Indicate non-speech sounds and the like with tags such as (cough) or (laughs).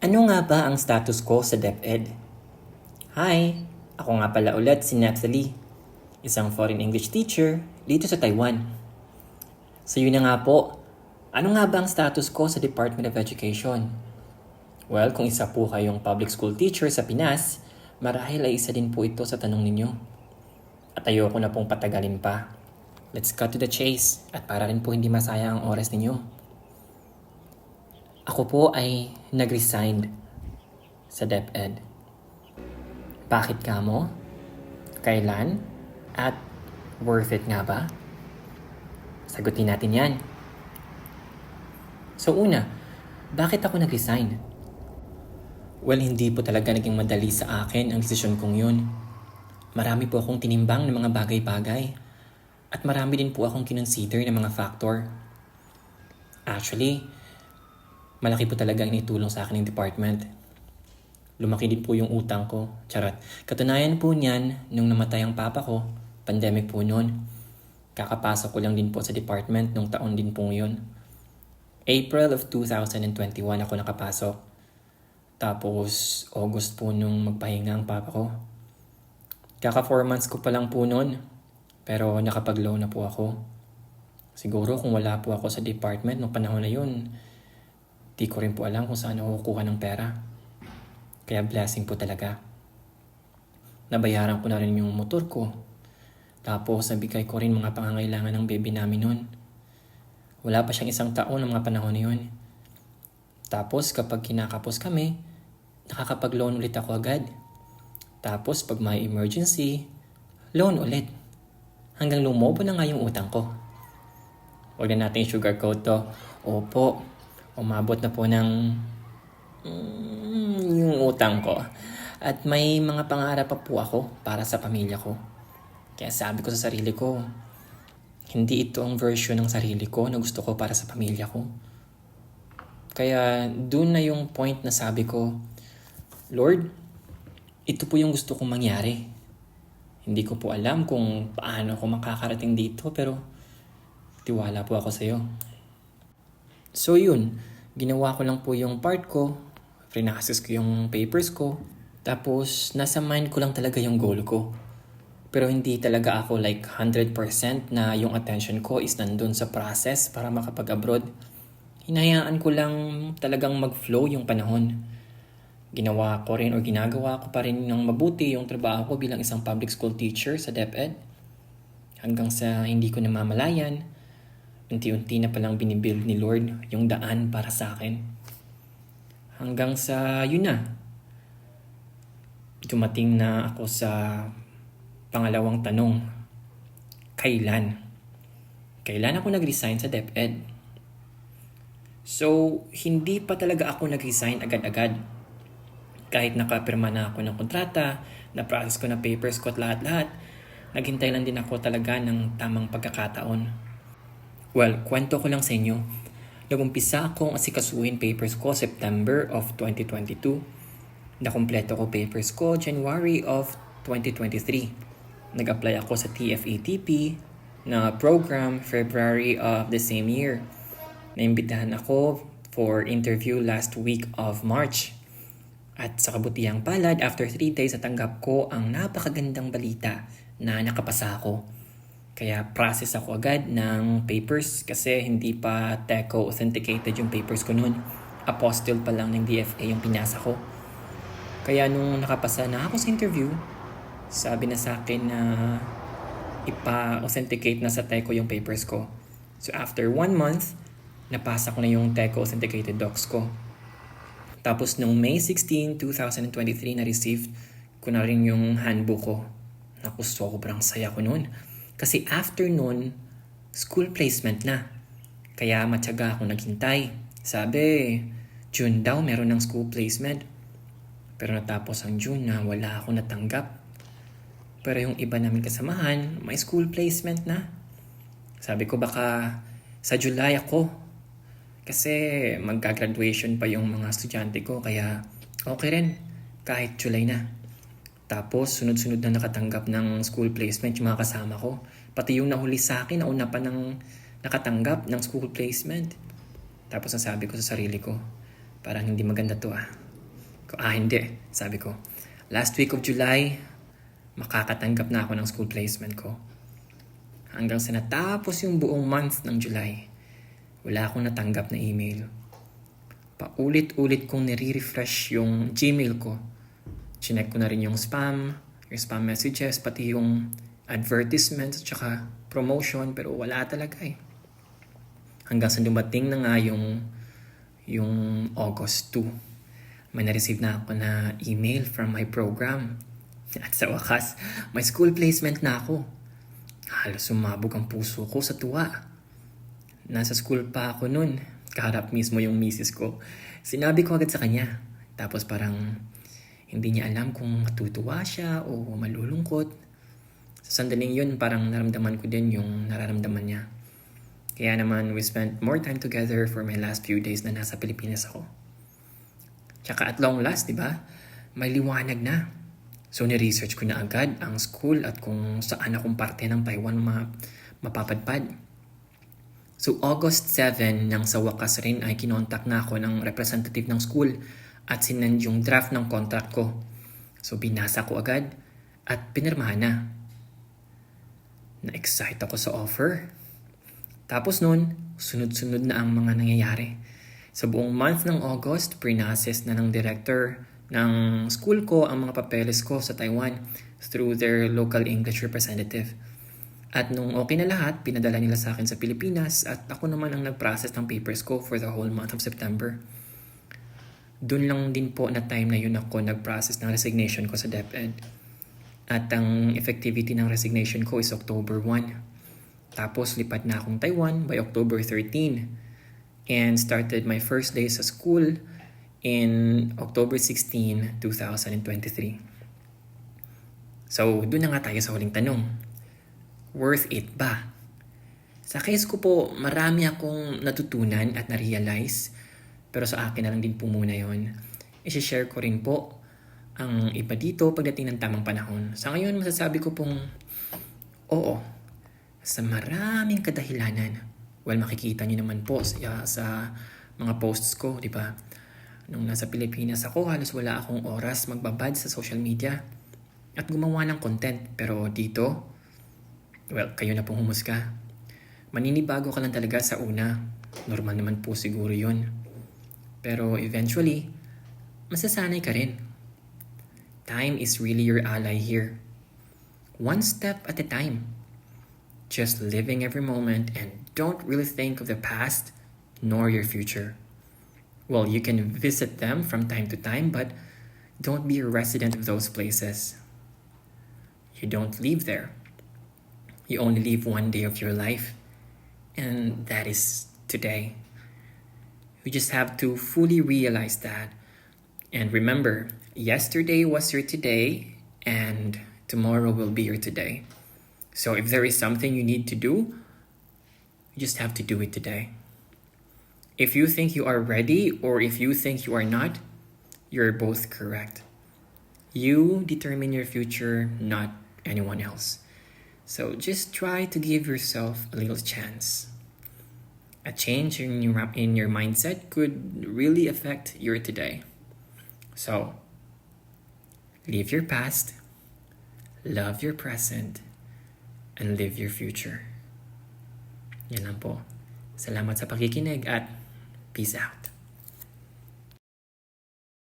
Ano nga ba ang status ko sa DepEd? Hi! Ako nga pala ulit si Natalie, isang foreign English teacher dito sa Taiwan. So yun na nga po, ano nga ba ang status ko sa Department of Education? Well, kung isa po kayong public school teacher sa Pinas, marahil ay isa din po ito sa tanong ninyo. At ayoko na pong patagalin pa. Let's cut to the chase at para rin po hindi masayang ang oras ninyo. Ako po ay nag-resign sa DepEd. Bakit ka mo? Kailan? At worth it nga ba? Sagutin natin yan. So una, bakit ako nag-resign? Well, hindi po talaga naging madali sa akin ang desisyon kong yun. Marami po akong tinimbang ng mga bagay-bagay. At marami din po akong kinonsider ng mga factor. Actually, malaki po talaga ang itulong sa akin ng department. Lumaki din po yung utang ko. Charot. Katunayan po niyan, nung namatay ang papa ko, pandemic po noon. Kakapasok ko lang din po sa department nung taon din po yun. April of 2021 ako nakapasok. Tapos, August po nung magpahinga ang papa ko. Kaka 4 months ko pa lang po noon. Pero nakapag-loan na po ako. Siguro kung wala po ako sa department nung panahon na yun, di ko rin po alam kung saan ako kukuha ng pera. Kaya blessing po talaga. Nabayaran ko na rin yung motor ko. Tapos nabigay ko rin mga pangangailangan ng baby namin noon. Wala pa siyang isang taon ng mga panahon na yun. Tapos kapag kinakapos kami, nakakapag-loan ulit ako agad. Tapos pag may emergency, loan ulit. Hanggang lumobo na nga yung utang ko. Huwag na natin sugarcoat to. Opo, umabot na po ng mm, yung utang ko. At may mga pangarap pa po ako para sa pamilya ko. Kaya sabi ko sa sarili ko, hindi ito ang version ng sarili ko na gusto ko para sa pamilya ko. Kaya doon na yung point na sabi ko, Lord, ito po yung gusto kong mangyari. Hindi ko po alam kung paano ako makakarating dito pero tiwala po ako sa iyo. So yun, ginawa ko lang po yung part ko, frinaccess ko yung papers ko, tapos nasa mind ko lang talaga yung goal ko. Pero hindi talaga ako like 100% na yung attention ko is nandun sa process para makapag-abroad. Hinayaan ko lang talagang mag-flow yung panahon. Ginawa ko rin o ginagawa ko pa rin ng mabuti yung trabaho ko bilang isang public school teacher sa DepEd. Hanggang sa hindi ko namamalayan, unti-unti na palang binibuild ni Lord yung daan para sa akin. Hanggang sa yun na. Dumating na ako sa pangalawang tanong. Kailan? Kailan ako nag-resign sa DepEd? So, hindi pa talaga ako nag-resign agad-agad. Kahit nakapirma na ako ng kontrata, na-process ko na papers ko at lahat-lahat, naghintay lang din ako talaga ng tamang pagkakataon. Well, kwento ko lang sa inyo. Nagumpisa akong asikasuhin papers ko September of 2022. Nakompleto ko papers ko January of 2023. Nag-apply ako sa TFATP na program February of the same year. Naimbitahan ako for interview last week of March. At sa kabutihang palad, after 3 days natanggap ko ang napakagandang balita na nakapasa ako. Kaya process ako agad ng papers kasi hindi pa TECO authenticated yung papers ko noon. Apostille pa lang ng DFA yung pinasa ko. Kaya nung nakapasa na ako sa interview, sabi na sa akin na ipa-authenticate na sa TECO yung papers ko. So after one month, napasa ko na yung TECO authenticated docs ko. Tapos nung May 16, 2023 na-received ko na rin yung handbook ko. Naku, sobrang saya ko noon. Kasi after noon, school placement na. Kaya matyaga ako naghintay. Sabi, June daw meron ng school placement. Pero natapos ang June na wala ako natanggap. Pero yung iba namin kasamahan, may school placement na. Sabi ko baka sa July ako. Kasi magka-graduation pa yung mga estudyante ko. Kaya okay rin kahit July na. Tapos sunod-sunod na nakatanggap ng school placement yung mga kasama ko. Pati yung nahuli sa akin, nauna pa ng nakatanggap ng school placement. Tapos nasabi ko sa sarili ko, parang hindi maganda to ah. ah hindi, sabi ko. Last week of July, makakatanggap na ako ng school placement ko. Hanggang sa natapos yung buong month ng July, wala akong natanggap na email. Paulit-ulit kong nire-refresh yung Gmail ko. Chinek ko na rin yung spam, yung spam messages, pati yung advertisements, tsaka promotion, pero wala talaga eh. Hanggang sa dumating na nga yung, yung August 2. May na-receive na ako na email from my program. (laughs) At sa wakas, may school placement na ako. Halos sumabog ang puso ko sa tuwa. Nasa school pa ako nun. Kaharap mismo yung misis ko. Sinabi ko agad sa kanya. Tapos parang hindi niya alam kung matutuwa siya o malulungkot. Sa sandaling yun, parang naramdaman ko din yung nararamdaman niya. Kaya naman, we spent more time together for my last few days na nasa Pilipinas ako. Tsaka at long last, di ba? May liwanag na. So, ni-research ko na agad ang school at kung saan akong parte ng Taiwan ma- mapapadpad. So, August 7, nang sa wakas rin ay kinontak na ako ng representative ng school at sinend yung draft ng contract ko. So, binasa ko agad at pinirmahan na. Na-excite ako sa offer. Tapos nun, sunod-sunod na ang mga nangyayari. Sa buong month ng August, pre-process na ng director ng school ko ang mga papeles ko sa Taiwan through their local English representative. At nung okay na lahat, pinadala nila sa akin sa Pilipinas at ako naman ang nag-process ng papers ko for the whole month of September. Doon lang din po na time na yun ako nag-process ng resignation ko sa DepEd. At ang effectivity ng resignation ko is October 1. Tapos lipat na akong Taiwan by October 13 and started my first day sa school in October 16, 2023. So, doon na nga tayo sa huling tanong. Worth it ba? Sa case ko po, marami akong natutunan at na-realize. Pero sa akin na lang din po muna yon. I-share ko rin po ang iba dito pagdating ng tamang panahon. Sa ngayon, masasabi ko pong oo. Sa maraming kadahilanan. Well, makikita niyo naman po sa, sa mga posts ko, di ba? Nung nasa Pilipinas ako, halos wala akong oras magbabad sa social media at gumawa ng content. Pero dito, well, kayo na pong humusga. Maninibago ka lang talaga sa una. Normal naman po siguro yun. Pero eventually, masasanay ka rin. Time is really your ally here. One step at a time. Just living every moment and don't really think of the past nor your future. Well, you can visit them from time to time, but don't be a resident of those places. You don't live there. You only live one day of your life, and that is today. You just have to fully realize that. And remember, yesterday was your today, and tomorrow will be your today. So if there is something you need to do, you just have to do it today. If you think you are ready or if you think you are not, you're both correct. You determine your future, not anyone else. So just try to give yourself a little chance. A change in your, in your mindset could really affect your today. So, leave your past, love your present, and live your future. Yan lang po. Salamat sa pakikinig at peace out.